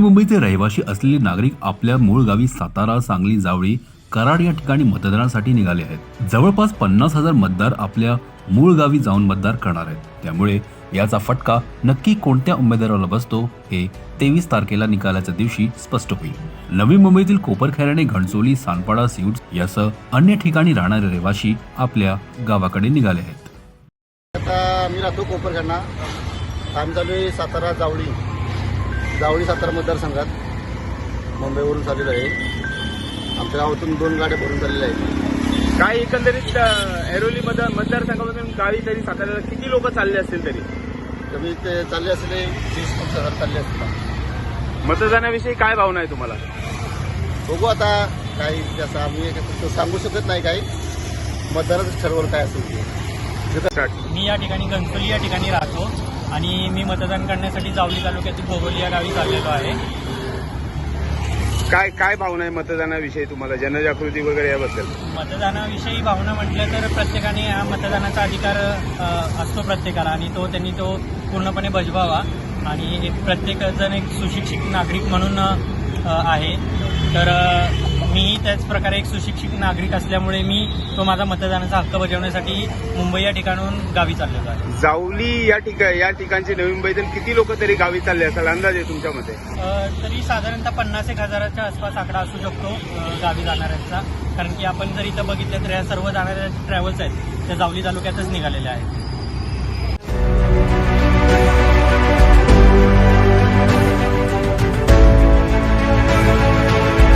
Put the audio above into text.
मुंबईचे रहिवासी असलेले नागरिक आपल्या मूळ गावी सातारा सांगली जावळी कराड या ठिकाणी मतदानासाठी निघाले आहेत. जवळपास पन्नास हजार मतदार आपल्या मूळ गावी जाऊन मतदार करणार आहेत. त्यामुळे याचा फटका नक्की कोणत्या उमेदवाराला बसतो हे तेवीस तारखेला निकालाच्या दिवशी स्पष्ट होईल. नवी मुंबईतील कोपरखैराणे घणसोली सानपाडा सिऊट यासह अन्य ठिकाणी राहणारे रहिवासी आपल्या गावाकडे निघाले आहेत. आता मी राहतो कोपरखंडा काम चालू आहे सातारा जावळी. जावळी सातारा मतदारसंघात मुंबईवरून चाललेलो आहे आमच्या गावातून दोन गाड्या भरून चाललेल्या आहेत. काय एकंदरीत अ, ऐरोली मतदार मतदारसंघामधून गावी तरी साताऱ्याला किती लोक चालले असतील तरी? कमी ते चालले असले तीस पंचवीस हजार चालले असतील. मतदानाविषयी काय भावना आहे तुम्हाला? बघू आता काही त्याचं आम्ही सांगू शकत नाही काही. मतदाराचं ठरवलं काय असेल ते. मी या ठिकाणी घनसोली या ठिकाणी राहतो. आणि मी मतदान करण्यासाठी जावली तालुक्यातील भोगोली या गावी चाललेलो आहे. काय काय भावना आहे मतदानाविषयी तुम्हाला? जनजागृती वगैरे याबद्दल. मतदानाविषयी भावना म्हटलं तर प्रत्येकाने हा मतदानाचा अधिकार अ, असतो प्रत्येकाला आणि तो त्यांनी तो पूर्णपणे बजवावा. आणि एक प्रत्येक जण एक सुशिक्षित नागरिक म्हणून अ, आहे. तर अ, मीही त्याच प्रकारे एक सुशिक्षित नागरिक असल्यामुळे मी तो माझा मतदानाचा हक्क बजावण्यासाठी मुंबई या ठिकाणून गावी चाललेलो आहे. जावली या ठिकाण या ठिकाणचे नवी मुंबईतील किती लोक तरी गावी चालले असाल? अंदाज आहे तुमच्या मते तरी साधारणतः पन्नास एक हजाराच्या आसपास आकडा असू शकतो गावी जाणाऱ्यांचा. कारण की आपण जर इथं बघितलं तर या सर्व जाणाऱ्या ट्रॅव्हल्स आहेत त्या जावली तालुक्यातच निघालेल्या आहेत.